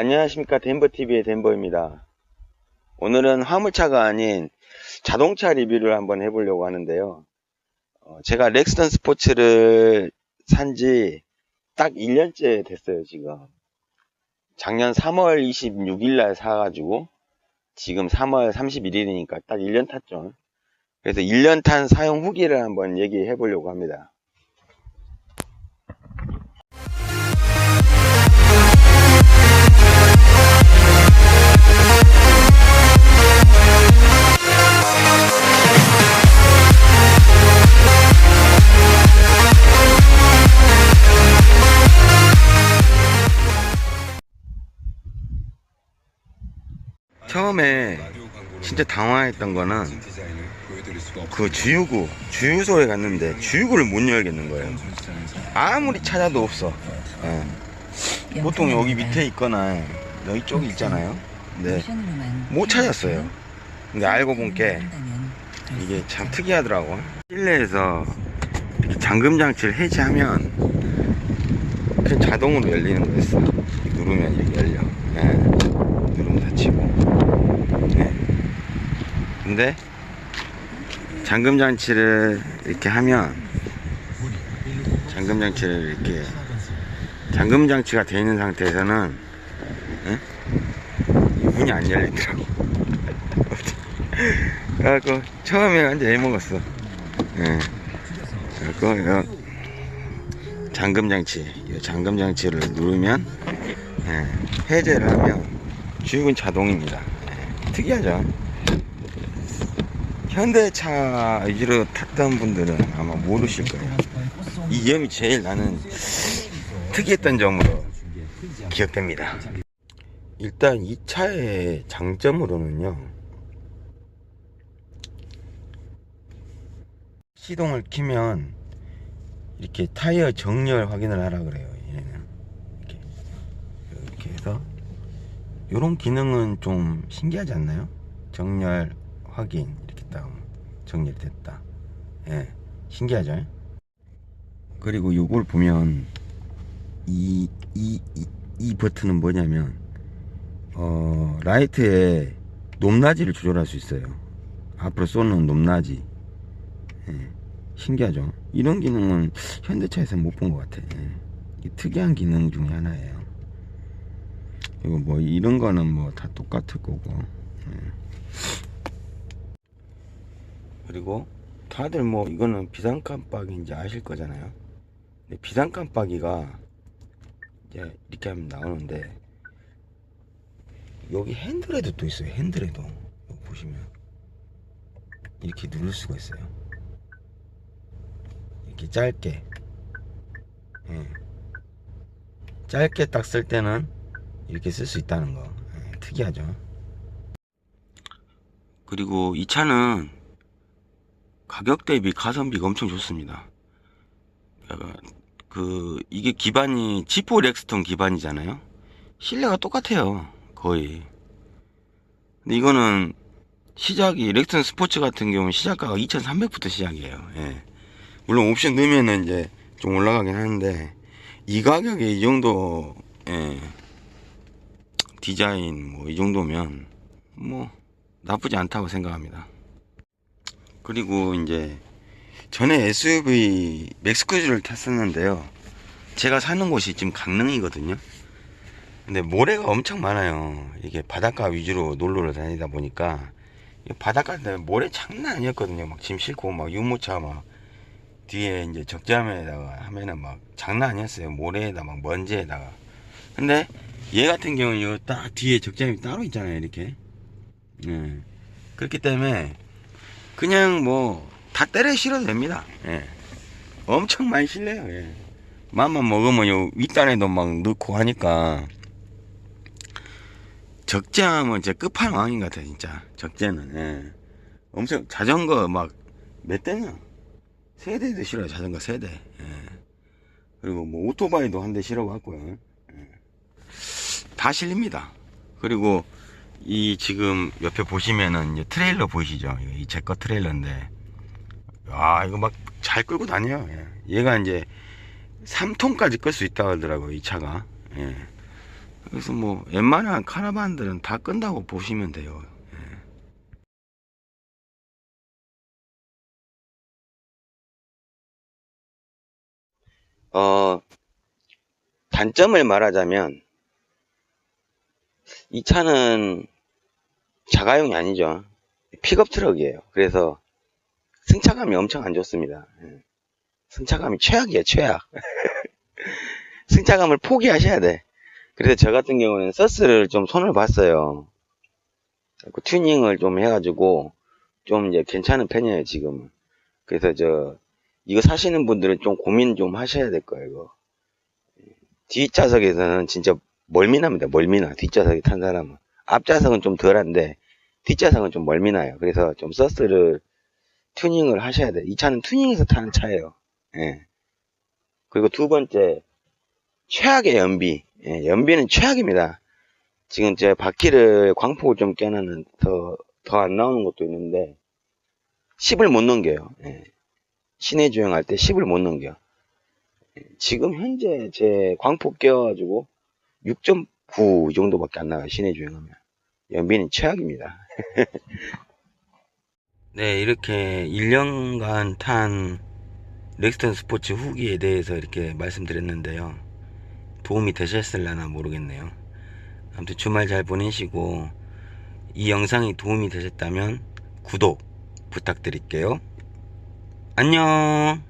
안녕하십니까. 덴버TV의 덴버입니다. 오늘은 화물차가 아닌 자동차 리뷰를 한번 해보려고 하는데요. 어, 제가 렉스턴 스포츠를 산 지 딱 1년째 됐어요 지금. 작년 3월 26일 날 사가지고 지금 3월 31일이니까 딱 1년 탔죠. 그래서 1년 탄 사용 후기를 한번 얘기해 보려고 합니다 처음에 진짜 당황했던 거는 그 주유구 주유소에 갔는데 주유구를 못 열겠는 거예요. 아무리 찾아도 없어. 예. 보통 여기 밑에 있거나 여기 쪽에 있잖아요. 근데 못 찾았어요. 근데 알고 본 게 이게 참 특이하더라고. 실내에서 이렇게 잠금 장치를 해제하면 그냥 자동으로 열리는 거였어 누르면 이렇게 열려. 예. 누르면 닫히고 예. 근데 잠금 장치를 이렇게 하면 잠금 장치를 이렇게 잠금 장치가 되어 있는 상태에서는 예? 이 문이 안 열리더라고 그래갖고 처음에 완전 애먹었어 예. 그래갖고 잠금 장치 이 잠금 장치를 누르면 예, 해제를 하면 주유는 자동입니다. 예, 특이하죠? 현대차 위주로 탔던 분들은 아마 모르실 거예요. 이 점이 제일 나는 특이했던 점으로 기억됩니다. 일단 이 차의 장점으로는요 시동을 키면 이렇게 타이어 정렬 확인을 하라 그래요 얘는 이렇게 이렇게 해서 이런 기능은 좀 신기하지 않나요? 정렬 확인 이렇게 딱 정렬됐다. 예 신기하죠? 그리고 요걸 보면 이, 이, 이, 이 버튼은 뭐냐면 어 라이트의 높낮이를 조절할 수 있어요. 앞으로 쏘는 높낮이. 예, 신기하죠? 이런 기능은 현대차에서 못 본 것 같아. 예. 특이한 기능 중에 하나예요 그리고 뭐 이런 거는 뭐 다 똑같을 거고. 예. 그리고 다들 뭐 이거는 비상 깜빡이인지 아실 거잖아요. 근데 비상 깜빡이가 이제 이렇게 하면 나오는데 여기 핸들에도 또 있어요 핸들에도. 보시면. 이렇게 누를 수가 있어요. 이렇게 짧게. 예. 짧게 딱 쓸 때는 이렇게 쓸 수 있다는 거. 예, 특이하죠. 그리고 이 차는 가격 대비 가성비가 엄청 좋습니다. 그 이게 기반이 지포 렉스톤 기반이잖아요? 실내가 똑같아요 거의. 근데 이거는 시작이 렉스턴 스포츠 같은 경우는 시작가가 2300부터 시작이에요. 예. 물론 옵션 넣으면은 이제 좀 올라가긴 하는데 이 가격에 이 정도 예. 디자인 뭐 이 정도면 뭐 나쁘지 않다고 생각합니다. 그리고 이제 전에 SUV 맥스크루즈를 탔었는데요. 제가 사는 곳이 지금 강릉이거든요. 근데 모래가 엄청 많아요. 이게 바닷가 위주로 놀러를 다니다 보니까 바닷가 때 모래 장난 아니었거든요. 막 짐 싣고 막 유모차 막 뒤에 이제 적재함에다가 하면은 막 장난 아니었어요. 모래에다 막 먼지에다가 근데 얘 같은 경우는 딱 뒤에 적재함이 따로 있잖아요 이렇게 예. 그렇기 때문에 그냥 뭐 다 때려 실어도 됩니다 예. 엄청 많이 실려요 예. 맘만 먹으면 요 윗단에도 막 넣고 하니까 적재함은 진짜 끝판왕인 것 같아 진짜 적재는 예. 엄청 자전거 막 몇 대냐 세 대도 실어요 자전거 세대 예. 그리고 뭐 오토바이도 한 대 실어 갖고요 예. 다 실립니다 그리고 이 지금 옆에 보시면은 트레일러 보이시죠 이 제 거 트레일러인데 아 이거 막 잘 끌고 다녀요 예. 얘가 이제 3톤까지 끌 수 있다고 하더라고요 이 차가 예. 그래서 뭐 웬만한 카라반들은 다 끈다고 보시면 돼요. 어, 단점을 말하자면, 이 차는 자가용이 아니죠. 픽업 트럭이에요. 그래서 승차감이 엄청 안 좋습니다. 예. 승차감이 최악이에요, 최악. 승차감을 포기하셔야 돼. 그래서 저 같은 경우는 서스를 좀 손을 봤어요. 그 튜닝을 좀 해가지고 좀 이제 괜찮은 편이에요, 지금은. 그래서 저, 이거 사시는 분들은 좀 고민 좀 하셔야 될 거예요, 이거. 뒷좌석에서는 진짜 멀미납니다, 멀미나. 뒷좌석에 탄 사람은. 앞좌석은 좀 덜한데, 뒷좌석은 좀 멀미나요. 그래서 좀 서스를 튜닝을 하셔야 돼. 이 차는 튜닝해서 타는 차예요. 예. 그리고 두 번째, 최악의 연비. 예, 연비는 최악입니다. 지금 제 바퀴를 광폭을 좀 깨놓는 더, 더 안 나오는 것도 있는데, 10을 못 넘겨요. 예. 시내 주행할 때 10을 못 넘겨. 예, 지금 현재 제 광폭 깨워가지고 6.9 정도밖에 안 나가요. 시내 주행하면. 연비는 최악입니다. 네, 이렇게 1년간 탄 렉스턴 스포츠 후기에 대해서 이렇게 말씀드렸는데요. 도움이 되셨을려나 모르겠네요. 아무튼 주말 잘 보내시고 이 영상이 도움이 되셨다면 구독 부탁드릴게요. 안녕.